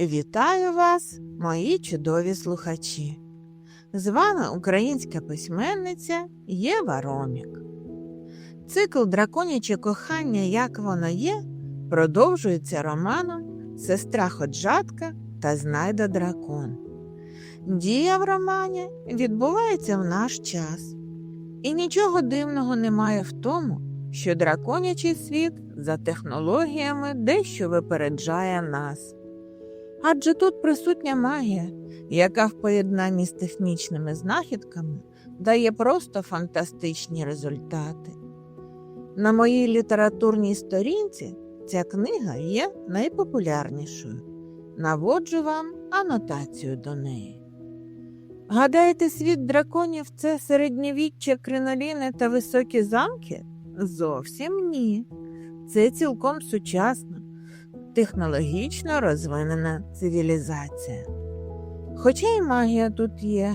Вітаю вас, мої чудові слухачі! З вами українська письменниця Єва Ромік. Цикл Драконяче кохання, як воно є, продовжується романом Сестра Ходжатка та Знайда Дракон. Дія в романі відбувається в наш час, і нічого дивного немає в тому, що драконячий світ за технологіями дещо випереджає нас. Адже тут присутня магія, яка в поєднанні з технічними знахідками дає просто фантастичні результати. На моїй літературній сторінці ця книга є найпопулярнішою. Наводжу вам анотацію до неї. Гадаєте, світ драконів це середньовіччя криноліни та високі замки? Зовсім ні. Це цілком сучасна, технологічно розвинена цивілізація. Хоча й магія тут є,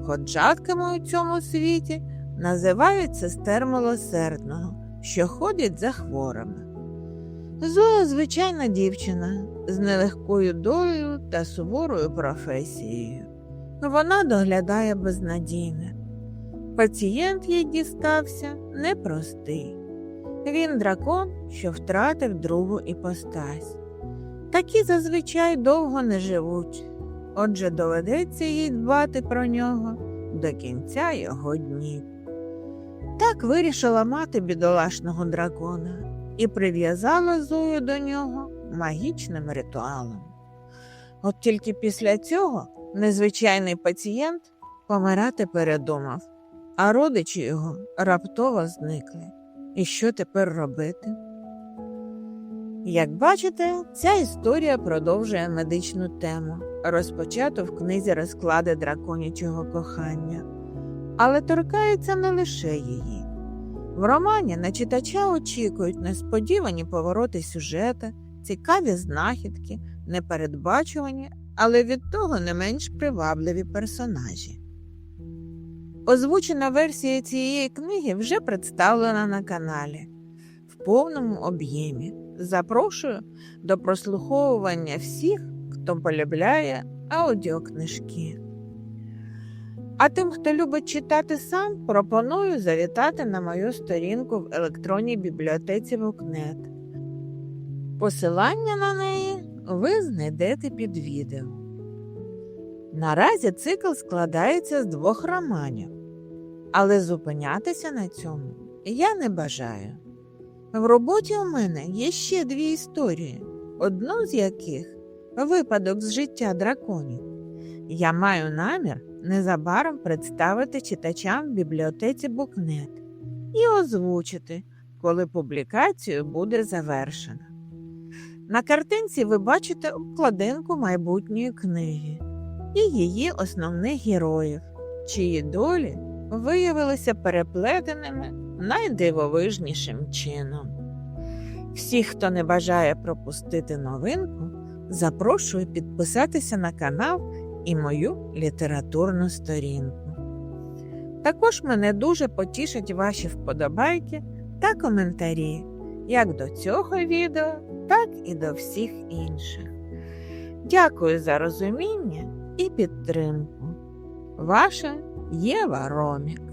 ходжатками у цьому світі називають сестер милосердного, що ходять за хворими. Зоя звичайна дівчина з нелегкою долею та суворою професією. Вона доглядає безнадійне. Пацієнт їй дістався непростий. Він дракон, що втратив другу іпостась. Такі зазвичай довго не живуть, отже доведеться їй дбати про нього до кінця його днів. Так вирішила мати бідолашного дракона і прив'язала Зою до нього магічним ритуалом. От тільки після цього незвичайний пацієнт помирати передумав, а родичі його раптово зникли. І що тепер робити? Як бачите, ця історія продовжує медичну тему, розпочату в книзі розклади драконячого кохання, але торкається не лише її. В романі на читача очікують несподівані повороти сюжета, цікаві знахідки, непередбачувані, але від того не менш привабливі персонажі. Озвучена версія цієї книги вже представлена на каналі в повному об'ємі. Запрошую до прослуховування всіх, хто полюбляє аудіокнижки. А тим, хто любить читати сам, пропоную завітати на мою сторінку в електронній бібліотеці Вукнет. Посилання на неї ви знайдете під відео. Наразі цикл складається з двох романів, але зупинятися на цьому я не бажаю. В роботі у мене є ще дві історії, одну з яких випадок з життя драконів. Я маю намір незабаром представити читачам в бібліотеці Букнет і озвучити, коли публікацію буде завершена. На картинці ви бачите обкладинку майбутньої книги і її основних героїв, чиї долі виявилися переплетеними найдивовижнішим чином. Всіх, хто не бажає пропустити новинку, запрошую підписатися на канал і мою літературну сторінку. Також мене дуже потішать ваші вподобайки та коментарі як до цього відео, так і до всіх інших. Дякую за розуміння і підтримку. Ваша Єва Ромік.